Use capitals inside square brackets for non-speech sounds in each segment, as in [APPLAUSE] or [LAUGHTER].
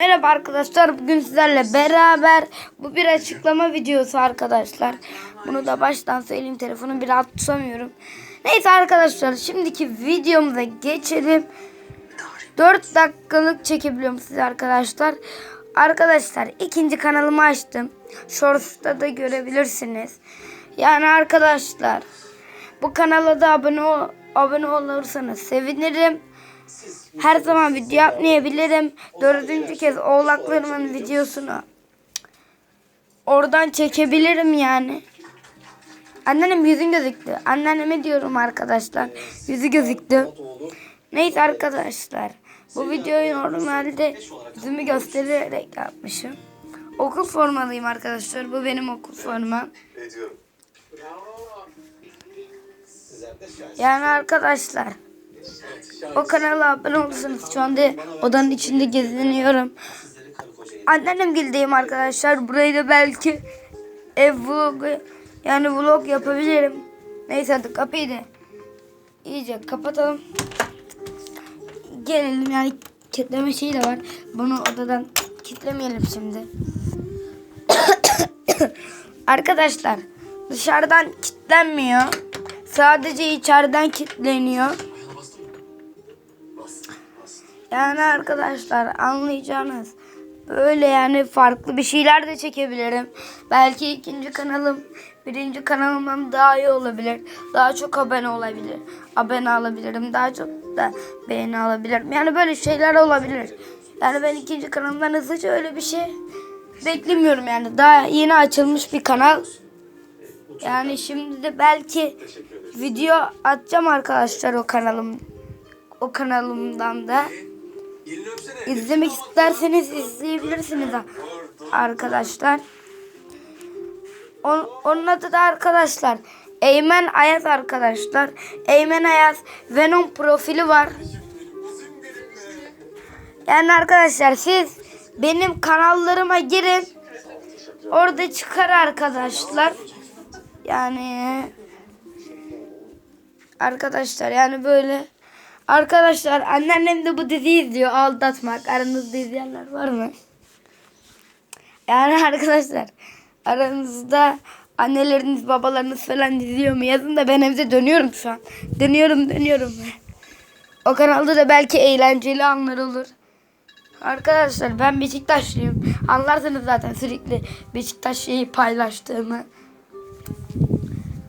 Merhaba arkadaşlar bugün sizlerle beraber bu bir açıklama videosu arkadaşlar. Bunu da baştan söyleyeyim telefonu biraz tutamıyorum. Neyse arkadaşlar şimdiki videomuza geçelim. 4 dakikalık çekebiliyorum size arkadaşlar. Arkadaşlar ikinci kanalımı açtım. Shorts'ta da görebilirsiniz. Yani arkadaşlar bu kanala da abone ol, abone olursanız sevinirim. Her zaman video yapmayabilirim. Dördüncü kez oğlaklarımın videosunu oradan çekebilirim yani. Anneannem yüzün gözüktü. Anneanneme diyorum arkadaşlar. Yüzü gözüktü. Neyse arkadaşlar. Bu videoyu normalde yüzümü göstererek yapmışım. Okul formalıyım arkadaşlar. Bu benim okul formam. Yani arkadaşlar o kanala abone olursanız şu anda odanın içinde geziniyorum. Anneannem gildeyim arkadaşlar. Burayı da belki ev vlogu yani vlog yapabilirim. Neyse hadi kapıyı da iyice kapatalım. Gelelim yani kitleme şeyi de var. Bunu odadan kitlemeyelim şimdi. [COUGHS] arkadaşlar dışarıdan kitlenmiyor. Sadece içeriden kitleniyor. Yani arkadaşlar anlayacağınız böyle yani farklı bir şeyler de çekebilirim. Belki ikinci kanalım birinci kanalımdan daha iyi olabilir. Daha çok abone olabilir. Abone alabilirim. Daha çok da beğeni alabilirim. Yani böyle şeyler olabilir. Yani ben ikinci kanalımdan hızlıca öyle bir şey beklemiyorum yani. Daha yeni açılmış bir kanal. Yani şimdi de belki video atacağım arkadaşlar o kanalım o kanalımdan da. İzlemek isterseniz izleyebilirsiniz arkadaşlar. On- onun adı da arkadaşlar Eymen Ayaz arkadaşlar. Eymen Ayaz Venom profili var. Yani arkadaşlar siz benim kanallarıma girin. Orada çıkar arkadaşlar. Yani arkadaşlar yani böyle Arkadaşlar anneannem de bu diziyi izliyor. Aldatmak. Aranızda izleyenler var mı? Yani arkadaşlar aranızda anneleriniz babalarınız falan izliyor mu? Yazın da ben evde dönüyorum şu an. Dönüyorum dönüyorum. O kanalda da belki eğlenceli anlar olur. Arkadaşlar ben Beşiktaşlıyım. Anlarsınız zaten sürekli Beşiktaş şeyi paylaştığımı.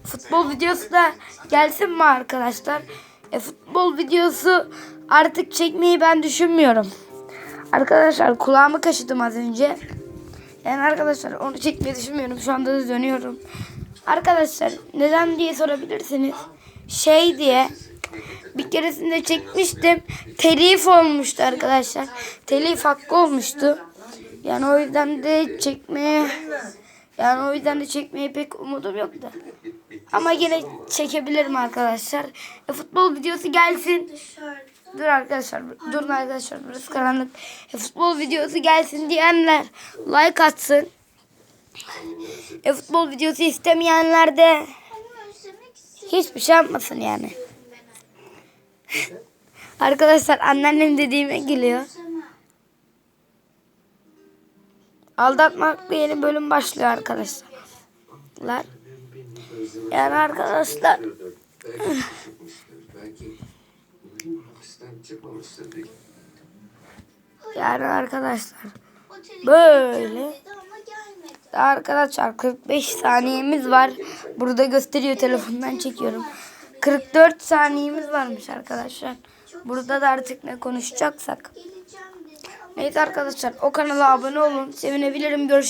Futbol videosu da gelsin mi arkadaşlar? E, futbol videosu artık çekmeyi ben düşünmüyorum. Arkadaşlar kulağımı kaşıdım az önce. Yani arkadaşlar onu çekmeyi düşünmüyorum. Şu anda da dönüyorum. Arkadaşlar neden diye sorabilirsiniz. Şey diye bir keresinde çekmiştim. Telif olmuştu arkadaşlar. Telif hakkı olmuştu. Yani o yüzden de çekmeye yani o yüzden de çekmeye pek umudum yok da. Ama yine çekebilirim arkadaşlar. E, futbol videosu gelsin. Dur arkadaşlar. Durun arkadaşlar. Burası karanlık. E, futbol videosu gelsin diyenler like atsın. E, futbol videosu istemeyenler de hiçbir şey yapmasın yani. [LAUGHS] arkadaşlar anneannem dediğime geliyor. Aldatmakla yeni bölüm başlıyor arkadaşlar. Yani arkadaşlar yani arkadaşlar böyle arkadaşlar 45 saniyemiz var. Burada gösteriyor telefondan çekiyorum. 44 saniyemiz varmış arkadaşlar. Burada da artık ne konuşacaksak. Neyse arkadaşlar o kanala abone olun. Sevinebilirim. Görüşürüz.